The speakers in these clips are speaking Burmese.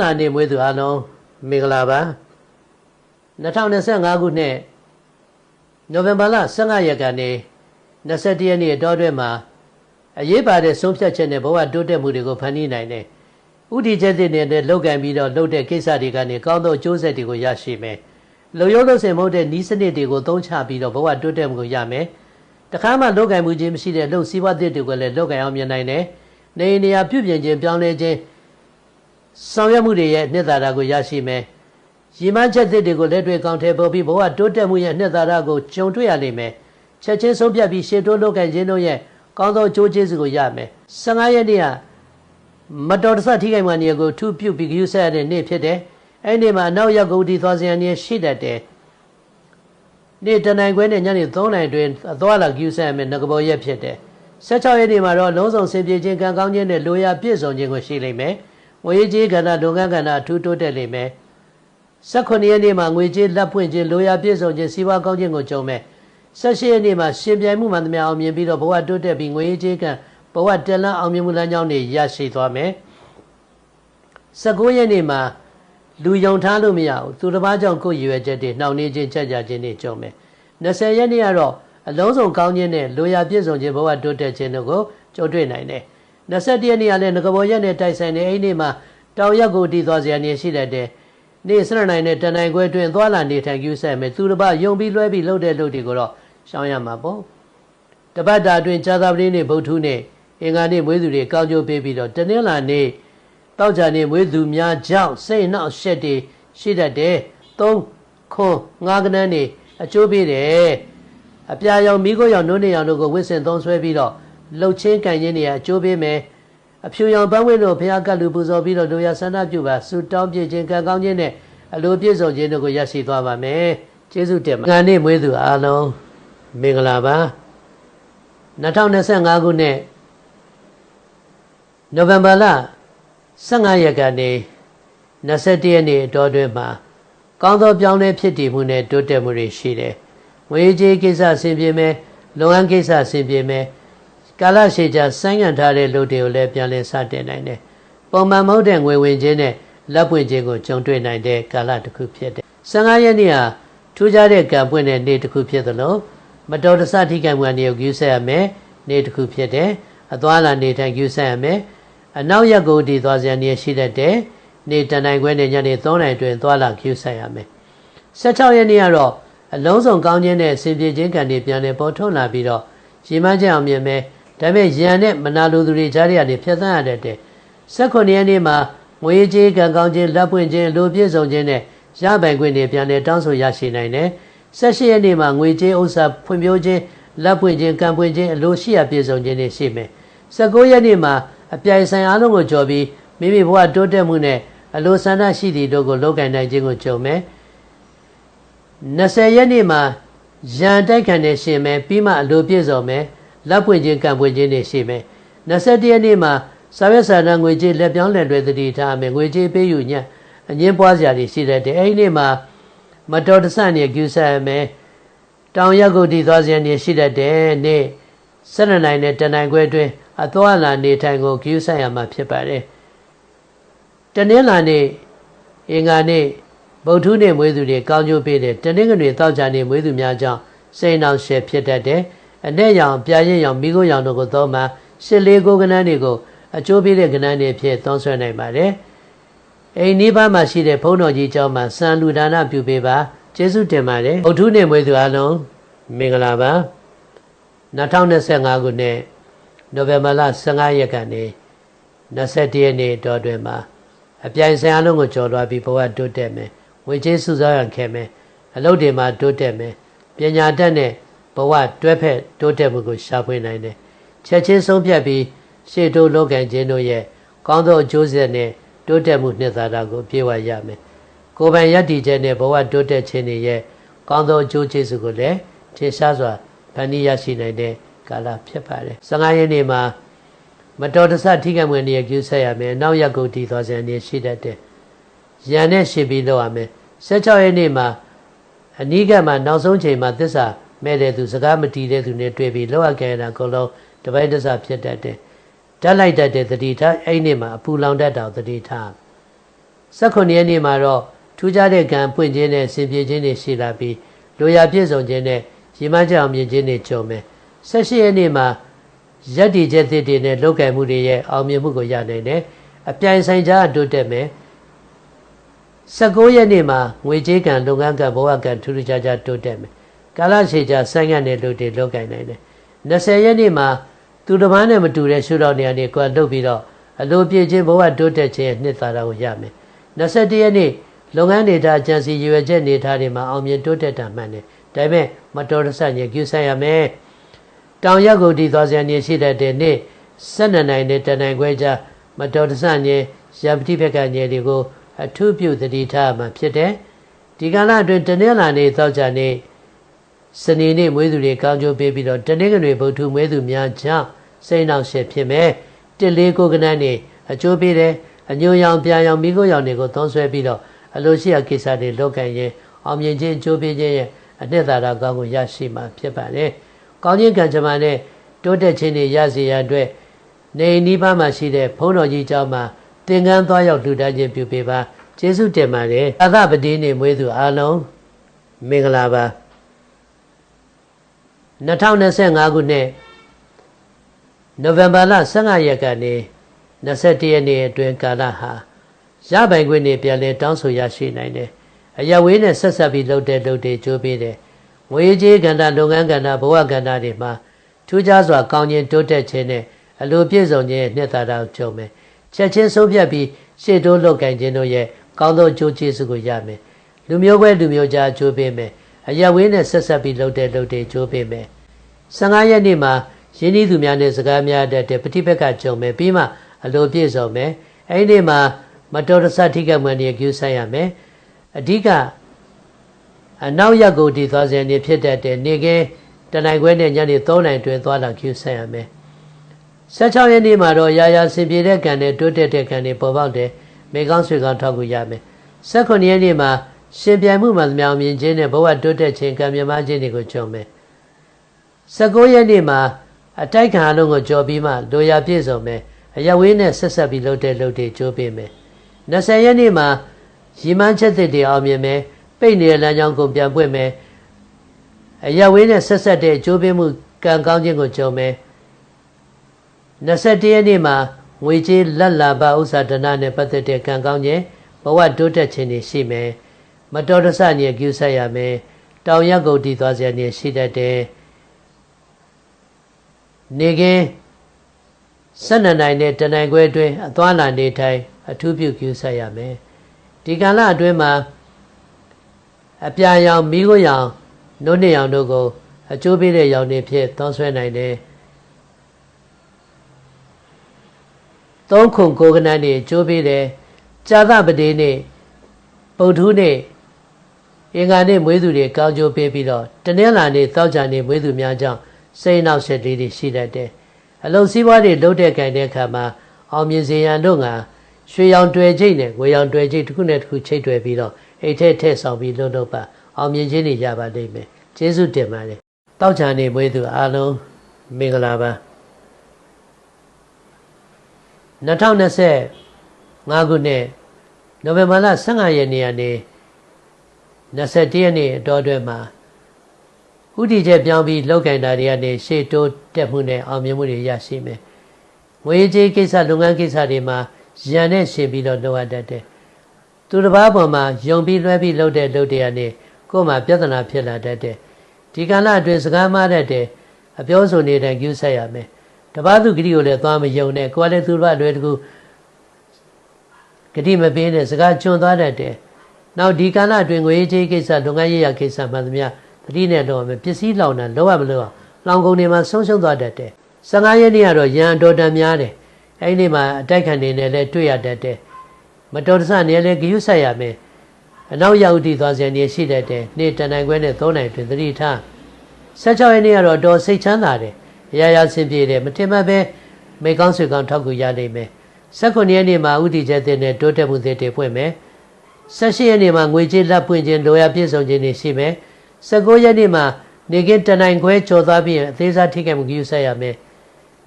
လာနေမွေးသူအားလုံးမင်္ဂလာပါ2025ခုနှစ်နိုဝင်ဘာလ15ရက်ကနေ21ရက်နေ့အတော်အတွင်းမှာအရေးပါတဲ့ဆုံးဖြတ်ချက်နဲ့ဘဝတိုးတက်မှုတွေကိုဖန်တီးနိုင်တယ်ဥတီချက်တွေနဲ့လောက်ကံပြီးတော့လုပ်တဲ့ကိစ္စတွေကနေကောင်းသောအကျိုးဆက်တွေကိုရရှိမယ်လုံရုံးလို့စင်မဟုတ်တဲ့ဤစနစ်တွေကိုသုံးချပြီးတော့ဘဝတိုးတက်မှုကိုရမယ်တခါမှလောက်ကံမှုချင်းမရှိတဲ့လှုပ်စည်းဝါးသစ်တွေကိုလည်းလောက်ကံအောင်မြင်နိုင်တယ်နေနေရာပြုပြင်ခြင်းပြောင်းလဲခြင်း ဆောင်ရွက်မှုတွေရဲ့နှစ်သာရကိုရရှိမယ်။ရည်မှန်းချက်သစ်တွေကိုလက်တွေ့ကောင်းထဲပေါ်ပြီးဘဝတိုးတက်မှုရဲ့နှစ်သာရကိုကြုံတွေ့ရလိမ့်မယ်။ချက်ချင်းဆုံးဖြတ်ပြီးရှေ့တိုးလုပ်ကင်ခြင်းတို့ရဲ့ကောင်းသောကြိုးကျေးဇူးကိုရမယ်။15ရက်နေ့ကမတော်တဆထိခိုက်မှနေကိုထူပြုပြီးယူဆက်ရတဲ့နေ့ဖြစ်တယ်။အဲ့ဒီမှာအနောက်ရောက်ကုန်တီသွားစရာနေရှိတတ်တယ်။နေ့တနိုင်ခွဲနဲ့ညနေ3နိုင်တွင်အသွားလာယူဆက်ရမယ်ငကဘောရက်ဖြစ်တယ်။16ရက်နေ့မှာတော့လုံးစုံဆင်ပြေခြင်းကံကောင်းခြင်းနဲ့လိုရာပြည့်စုံခြင်းကိုရှိလိမ့်မယ်။ ငွေကြေးကဏ္ဍလုပ်ငန်းကဏ္ဍအထူးတိုးတက်လိမ့်မယ်18ရက်နေ့မှာငွေကြေးလက်ပွင့်ခြင်းလိုရာပြည့်စုံခြင်းစီးပွားကောင်းခြင်းကိုကြုံမယ်18ရက်နေ့မှာရှင်ပြိုင်မှုမှန်သမျှအောင်မြင်ပြီးတော့ဘဝတိုးတက်ပြီးငွေကြေးကဘဝတက်လန်းအောင်မြင်မှုလမ်းကြောင်းတွေရရှိသွားမယ်19ရက်နေ့မှာလူယုံထားလို့မရဘူးသူတစ်ပါးကြောင့်ကိုယ်ရည်ရွယ်ချက်တွေနှောင့်နှေးခြင်းချက်ကြခြင်းတွေကြုံမယ်20ရက်နေ့ကတော့အလုံးစုံကောင်းခြင်းနဲ့လိုရာပြည့်စုံခြင်းဘဝတိုးတက်ခြင်းတို့ကိုကြုံတွေ့နိုင်တယ် 21ရက်နေ့ကလည်းငကဘောရက်နဲ့တိုက်ဆိုင်နေအဲ့ဒီနေ့မှာတောင်ရက်ကိုတည်သွားစရာနေရှိတတ်တယ်နေ့စရနိုင်နဲ့တန်နိုင်ခွဲတွင်သွားလာနေထိုင်ယူဆက်မယ်သူတစ်ပတ်ယုံပြီးလွှဲပြီးလှုပ်တဲ့လှုပ်တွေကိုတော့ရှောင်းရမှာပေါ့တပတ်တာတွင်ဇာသာပတိနေ့ဗုဒ္ဓနေ့အင်္ဂါနေ့မွေးသူတွေကောင်းကျိုးပေးပြီးတော့တနင်္လာနေ့တောက်ကြနေ့မွေးသူများကြောင့်စိတ်နှောက်ရှက်တွေရှိတတ်တယ်၃ခွန်ငါးကနန်းနေအကျိုးပေးတယ်အပြာရောင်မိခိုးရောင်နှုတ်နေရောင်တို့ကိုဝစ်စင်သုံးဆွဲပြီးတော့ လှုပ်ချင်းကန်ချင်းတွေအကျိုးပေးမယ်အဖြူရောင်ပန်းဝင်းတို့ဘုရားကလူပူဇော်ပြီးတော့လူရဆန္ဒပြုပါဆုတောင်းပြခြင်းကံကောင်းခြင်းနဲ့အလိုပြည့်စုံခြင်းတို့ကိုရရှိသွားပါမယ်ကျေးဇူးတင်ပါငါနေ့မွေးသူအားလုံးမင်္ဂလာပါ2025ခုနှစ်နိုဝင်ဘာလ15ရက်ကနေ21ရက်နေ့အတော်တွင်မှာကောင်းသောပြောင်းလဲဖြစ်တည်မှုနဲ့တိုးတက်မှုတွေရှိတယ်။ငွေကြေးကိစ္စအဆင်ပြေမယ်၊လုပ်ငန်းကိစ္စအဆင်ပြေမယ်။ ကာလရှည်ကြာဆိုင်းငံ့ထားတဲ့လူတွေကိုလည်းပြန်လည်စတင်နိုင်တယ်။ပုံမှန်မဟုတ်တဲ့ငွေဝင်ခြင်းနဲ့လက်ပွင့်ခြင်းကိုကြုံတွေ့နိုင်တဲ့ကာလတစ်ခုဖြစ်တယ်။15ရက်နေ့ဟာထူးခြားတဲ့ကံပွင့်တဲ့နေ့တစ်ခုဖြစ်သလိုမတော်တဆထိခိုက်မှုအနေကိုယူဆရမယ်နေ့တစ်ခုဖြစ်တယ်။အသွားလာနေထိုင်ယူဆရမယ်။အနောက်ရက်ကိုဒီသွားစရာနေရှိတတ်တယ်။နေ့တန်နိုင်ခွဲနဲ့ညနေ3နိုင်တွင်သွားလာယူဆရမယ်။16ရက်နေ့ကတော့အလုံးစုံကောင်းခြင်းနဲ့အစဉ်ပြေခြင်းကံတွေပြန်လည်ပေါ်ထုတ်လာပြီးတော့ရည်မှန်းချက်အောင်မြင်မယ်။ ဒါပေမဲ့ယံနဲ့မနာလိုသူတွေကြားရတဲ့ဖြတ်သန်းရတဲ့16ရက်နေ့မှာငွေကြေးကံကောင်းခြင်းလက်ပွင့်ခြင်းလူပြည့်စုံခြင်းနဲ့ရပိုင်ခွင့်တွေပြန်လည်တောင်းဆိုရရှိနိုင်တယ်18ရက်နေ့မှာငွေကြေးဥစ္စာဖွံ့ဖြိုးခြင်းလက်ပွင့်ခြင်းကံပွင့်ခြင်းအလိုရှိရပြည့်စုံခြင်းတွေရှိမယ်19ရက်နေ့မှာအပြိုင်ဆိုင်အားလုံးကိုကြော်ပြီးမိမိဘဝတိုးတက်မှုနဲ့အလိုဆန္ဒရှိသည့်တို့ကိုလုပ်ကင်နိုင်ခြင်းကိုကြုံမယ်20ရက်နေ့မှာရန်တိုက်ခံနေရှင်မယ်ပြီးမှအလိုပြည့်စုံမယ် လက်ပွင့်ခြင်းကံပွင့်ခြင်းတွေရှိမယ်21ရက်နေ့မှာစာရွက်စာတမ်းငွေကြေးလက်ပြောင်းလက်လွယ်သတိထားမယ်ငွေကြေးပေးယူညအငင်းပွားစရာတွေရှိတဲ့တဲ့အဲ့ဒီနေ့မှာမတော်တဆနေကျူဆရမယ်တောင်ရက်ကိုတည်သွားခြင်းတွေရှိတတ်တဲ့နေ့၁၂နိုင်နဲ့တနိုင်ခွဲအတွင်းအသွားလာနေထိုင်ကိုကျူဆရမှာဖြစ်ပါတယ်တနင်္လာနေ့အင်္ဂါနေ့ဗုဒ္ဓနေ့မွေးသူတွေကောင်းကျိုးပေးတယ်တနင်္ဂနွေတောက်ကြနေ့မွေးသူများကြောင့်စိတ်နှောင့်ရှက်ဖြစ်တတ်တယ် အနဲ့ရောင်ပြာရင်ရောင်မိခိုးရောင်တို့ကိုသုံးမှရှစ်လေးကိုကနန်းတွေကိုအကျိုးပေးတဲ့ကနန်းတွေဖြစ်သုံးဆွဲနိုင်ပါတယ်။အိမ်နီးပါးမှာရှိတဲ့ဘုန်းတော်ကြီးကျောင်းမှာစံလူဒါနပြုပေးပါကျေးဇူးတင်ပါတယ်။ဗုဒ္ဓနေ့မွေးသူအလုံးမင်္ဂလာပါ။2025ခုနှစ်နိုဝင်ဘာလ15ရက်ကနေ21ရက်နေ့တော်တွင်မှာအပြိုင်ဆိုင်အလုံးကိုကျော်လွှားပြီးဘဝတိုးတက်မယ်။ဝေကျေးစုဆောင်ရခဲ့မယ်။အလုပ်တွေမှာတိုးတက်မယ်။ပညာတတ်တဲ့ ဘဝတွဲဖက်တိုးတက်မှုကိုရှာဖွေနိုင်တယ်ချက်ချင်းဆုံးဖြတ်ပြီးရှေ့တိုးလောကန်ခြင်းတို့ရဲ့ကောင်းသောအကျိုးဆက်နဲ့တိုးတက်မှုနှစ်သာရကိုပြေဝရမယ်ကိုယ်ပိုင်ယက်တည်ချက်နဲ့ဘဝတိုးတက်ခြင်းတွေရဲ့ကောင်းသောအကျိုးကျေးဇူးကိုလည်းထင်ရှားစွာဖန်တီးရရှိနိုင်တဲ့ကာလဖြစ်ပါတယ်15ရက်နေ့မှာမတော်တဆထိခိုက်မှုနေရကျူးဆက်ရမယ်နောက်ရက်ကိုတည်သွားခြင်းနေရှိတတ်တယ်ရန်နဲ့ရှင်ပြီးလုပ်ရမယ်16ရက်နေ့မှာအနိကမှာနောက်ဆုံးချိန်မှာသစ္စာ မဲ့တဲ့သူစကားမတီးတဲ့သူနဲ့တွေ့ပြီးလောက်ရခဲ့တာအကုန်လုံးတပိုင်းတစဖြစ်တတ်တယ်ဓာတ်လိုက်တတ်တဲ့သတိထားအဲ့ဒီမှာအပူလောင်တတ်တာသတိထား18ရက်နေ့မှာတော့ထူးခြားတဲ့ကံပွင့်ခြင်းနဲ့ဆင်ပြေခြင်းတွေရှိလာပြီးလိုရာပြည့်စုံခြင်းနဲ့ရည်မှန်းချက်အောင်မြင်ခြင်းတွေကြုံမယ်18ရက်နေ့မှာရက်တည်ချက်သစ်တွေနဲ့လုပ်ကံမှုတွေရဲ့အောင်မြင်မှုကိုရနိုင်တယ်အပြိုင်ဆိုင်ကြားတိုးတက်မယ်19ရက်နေ့မှာငွေကြေးကံလုပ်ငန်းကံဘဝကံထူးထူးခြားခြားတိုးတက်မယ် ကာလရှည်ကြာဆိုင်းငံ့တဲ့လူတွေလုပ်ကံနိုင်တယ်20ရက်နေ့မှာသူတစ်ပန်းနဲ့မတူတဲ့ရှုထောင့်နေရာတွေကွာလုပ်ပြီးတော့အလိုပြည့်ခြင်းဘဝတိုးတက်ခြင်းရဲ့နှစ်သာရကိုရမယ်21ရက်နေ့လုပ်ငန်းဒေတာအကြံစီရွယ်ချက်နေထားတွေမှာအောင်မြင်တိုးတက်တာမှန်တယ်ဒါပေမဲ့မတော်တဆညကျူဆိုင်ရမယ်တောင်ရက်ကိုဒီသွားစရာနေရှိတတ်တဲ့နေ့12နိုင်နဲ့တနိုင်ခွဲကြားမတော်တဆညရပတိဘက်ကညတွေကိုအထုပြုသတိထားမှဖြစ်တယ်ဒီကလာအတွင်းတနင်္လာနေ့သောကြာနေ့ စနေနေ့မွေးသူတွေကောင်းကျိုးပေးပြီးတော့တနင်္ဂနွေဗုဒ္ဓမွေးသူများကြောင့်စိတ်နှောက်ယှက်ဖြစ်မယ်တစ်လေးကိုကနန်းနေအကျိုးပေးတယ်အညိုရောင်ပြာရောင်မိခိုးရောင်တွေကိုသုံးဆွဲပြီးတော့အလိုရှိရာကိစ္စတွေလုပ်ကံရင်အောင်မြင်ခြင်းအကျိုးပေးခြင်းရဲ့အနှစ်သာရကောင်းကိုရရှိမှာဖြစ်ပါတယ်။ကောင်းခြင်းကံကြမ္မာနဲ့တိုးတက်ခြင်းတွေရစေရန်အတွက်နေနီးပါးမှာရှိတဲ့ဘုန်းတော်ကြီးเจ้าမှာသင်္ကန်းသွားရောက်လှူဒါန်းခြင်းပြုပေးပါကျေးဇူးတင်ပါတယ်။အသပတိနေမွေးသူအားလုံးမင်္ဂလာပါ 2025ခုနှစ်နိုဝင်ဘာလ15ရက်ကနေ21ရက်နေ့အတွင်းကာလဟာရပိုင်ခွင့်နေပြန်လဲတောင်းဆိုရရှိနိုင်တယ်။အရဝေးနဲ့ဆက်ဆက်ပြီးလှုပ်တဲ့လှုပ်တဲ့ကြိုးပေးတယ်။ငွေကြေးကဏ္ဍလုပ်ငန်းကဏ္ဍဘဝကဏ္ဍတွေမှာထူးခြားစွာကောင်းခြင်းတိုးတက်ခြင်းနဲ့အလိုပြည့်စုံခြင်းနှစ်သာရကြုံမယ်။ချက်ချင်းဆုံးဖြတ်ပြီးရှေ့တိုးလုပ်ကင်ခြင်းတို့ရဲ့ကောင်းသောကြိုးကျေးဇူးကိုရမယ်။လူမျိုးပဲလူမျိုးကြားကြိုးပေးမယ်။ အရဝေးနဲ့ဆက်ဆက်ပြီးလှုပ်တဲ့လှုပ်တဲ့ကြိုးပေးမယ်။15ရက်နေ့မှာရင်းနှီးသူများနဲ့စကားများတတ်တဲ့ပฏิပက္ခကြုံမယ်ပြီးမှအလိုပြည့်စုံမယ်။အဲဒီနေ့မှာမတော်တဆထိကမှန်တွေကျူးဆိုင်ရမယ်အဓိကအနောက်ရက်ကိုဒီသွားစဉ်နေဖြစ်တတ်တဲ့နေကင်းတနိုင်ခွဲနဲ့ညနေ3နိုင်တွင်သွားလာကျူးဆိုင်ရမယ်16ရက်နေ့မှာတော့ရာရာစင်ပြေတဲ့ကံနဲ့တိုးတက်တဲ့ကံတွေပေါ်ပေါက်တယ်မေကောင်းဆွေကောင်းထောက်ကူရမယ်18ရက်နေ့မှာ ရှင်ပြိုင်မှုမှမြောင်မြင်ခြင်းနဲ့ဘဝတိုးတက်ခြင်းကံမြမခြင်းတွေကိုကြုံမယ်19ရက်နေ့မှာအတိုက်ခံအလုံးကိုကြော်ပြီးမှလိုရာပြည့်စုံမယ်အရဝေးနဲ့ဆက်ဆက်ပြီးလှုပ်တဲ့လှုပ်တွေကြိုးပေးမယ်20ရက်နေ့မှာရီမန်းချက်သစ်တွေအောင်မြင်မယ်ပိတ်နေတဲ့လမ်းကြောင်းကိုပြန်ပွင့်မယ်အရဝေးနဲ့ဆက်ဆက်တဲ့အကျိုးပေးမှုကံကောင်းခြင်းကိုကြုံမယ်21ရက်နေ့မှာငွေကြေးလက်လာပဥစ္စာဒနာနဲ့ပတ်သက်တဲ့ကံကောင်းခြင်းဘဝတိုးတက်ခြင်းတွေရှိမယ် မတော်တဆညကျူးဆက်ရမယ်တောင်ရက်ကုန်တည်သွားစရာနေရှိတတ်တယ်နေကင်း12နိုင်နဲ့တနိုင်ခွဲအတွင်းအသွားလာနေထိုင်အထူးပြုကျူးဆက်ရမယ်ဒီကာလအတွင်းမှာအပြာရောင်မိခိုးရောင်နှုတ်နှစ်ရောင်တို့ကိုအကျိုးပေးတဲ့ရောင်တွေဖြစ်သုံးဆွဲနိုင်တယ်သုံးခုကိုကနန်းနေအကျိုးပေးတယ်ကြာသပတိနေ့ပုထုနေ့ အင်္ဂါနေ့မွေးသူတွေကောင်းကျိုးပေးပြီးတော့တနင်္လာနေ့သောကြာနေ့မွေးသူများကြောင့်စိတ်နောက်ဆက်လေးတွေရှိတတ်တယ်အလုံးစည်းပွားတွေလှုပ်တဲ့ကြိုင်တဲ့အခါမှာအောင်မြင်စေရန်တို့ကရွှေရောင်တွေ့ချိတ်နဲ့ငွေရောင်တွေ့ချိတ်တစ်ခုနဲ့တစ်ခုချိတ်တွေ့ပြီးတော့အိတ်ထဲထည့်ဆောင်ပြီးလှုပ်တော့ပါအောင်မြင်ခြင်းတွေရပါလိမ့်မယ်ကျေးဇူးတင်ပါတယ်တောက်ချာနေမွေးသူအားလုံးမင်္ဂလာပါ2025ခုနှစ်နိုဝင်ဘာလ15ရက်နေ့ကနေ 21ရက်နေ့အတော်အတွင်းမှာဥတီချက်ပြောင်းပြီးလောက်ကင်တာတွေကနေရှေ့တိုးတက်မှုနဲ့အောင်မြင်မှုတွေရရှိမယ်ငွေကြေးကိစ္စလုပ်ငန်းကိစ္စတွေမှာရန်နဲ့ရှင်ပြီးတော့လုပ်ရတတ်တယ်သူတစ်ပါးပေါ်မှာယုံပြီးလွှဲပြီးလုပ်တဲ့လုပ်တွေကနေကိုယ်မှာပြဿနာဖြစ်လာတတ်တယ်ဒီကံလအတွင်းစကားမှားတတ်တယ်အပြောဆိုနေတိုင်းကျူးဆက်ရမယ်တပားသူဂတိကိုလည်းသွားမယုံနဲ့ကိုယ်လည်းသူတစ်ပါးလွယ်တကူဂတိမပေးနဲ့စကားကျွံသွားတတ်တယ် နောက်ဒီကာလအတွင်းငွေကြေးကိစ္စလုပ်ငန်းရေးရာကိစ္စမှန်သမျှသတိနဲ့လုပ်ရမယ်ပစ္စည်းလောင်တာလောရမလို့လောင်ကုန်တွေမှာဆုံးရှုံးသွားတတ်တယ်15ရက်နေ့ကတော့ရန်တော်တန်များတယ်အဲ့ဒီမှာအတိုက်ခံနေနဲ့လည်းတွေ့ရတတ်တယ်မတော်တဆနေလည်းဂယုဆက်ရမယ်အနောက်ရောက်တည်သွားစရာနေရှိတတ်တယ်နေ့တန်နိုင်ခွဲနဲ့3နိုင်တွင်သတိထား16ရက်နေ့ကတော့တော်စိတ်ချမ်းသာတယ်အရာရာဆင်ပြေတယ်မတင်မပဲမိကောင်းဆွေကောင်းထောက်ကူရနိုင်မယ်19ရက်နေ့မှာဥတီချက်တဲ့နဲ့တိုးတက်မှုတွေပွင့်မယ် 18ရက်နေ့မှာငွေကြေးလက်ပွင့်ခြင်းလိုရာပြည့်စုံခြင်းတွေရှိမယ်19ရက်နေ့မှာနေကင်းတနိုင်ခွဲကျော်သွားပြီးအသေးစားထိခိုက်မှုကြီးဆက်ရမယ်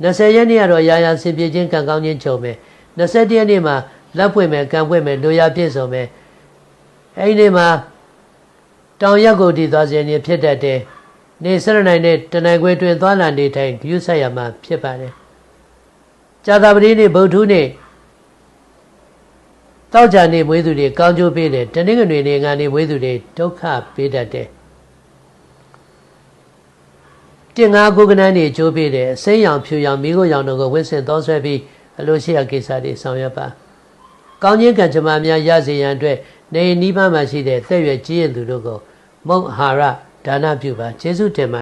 20ရက်နေ့ကတော့ရာရာဆင်ပြေခြင်းကံကောင်းခြင်းချုပ်မယ်21ရက်နေ့မှာလက်ပွင့်မယ်ကံပွင့်မယ်လိုရာပြည့်စုံမယ်အဲ့ဒီနေ့မှာတောင်ရက်ကိုတည်သွားခြင်းနေဖြစ်တတ်တယ်နေစရနိုင်နဲ့တနိုင်ခွေတွင်သွားလာနေထိုင်ဂရုစိုက်ရမှာဖြစ်ပါတယ်ကြာသာပတိနေ့ဗုဒ္ဓနေ့ တောက်ကြနေမွေးသူတွေကောင်းကျိုးပေးတယ်တနင်္ဂနွေနေ့ငါနေမွေးသူတွေဒုက္ခပေးတတ်တယ်တင်ငါကိုကနန်းနေကြိုးပေးတယ်အစိမ်းရောင်ဖြူရောင်မိခိုးရောင်တို့ကိုဝင့်စင်သောဆွဲပြီးအလိုရှိရာကိစ္စတွေဆောင်ရွက်ပါကောင်းခြင်းကံကြမ္မာများရစေရန်အတွက်နေနီးပါးမှာရှိတဲ့သက်ရွယ်ကြီးရင်သူတို့ကိုမုတ်အာဟာရဒါနပြုပါကျေးဇူးတင်ပါ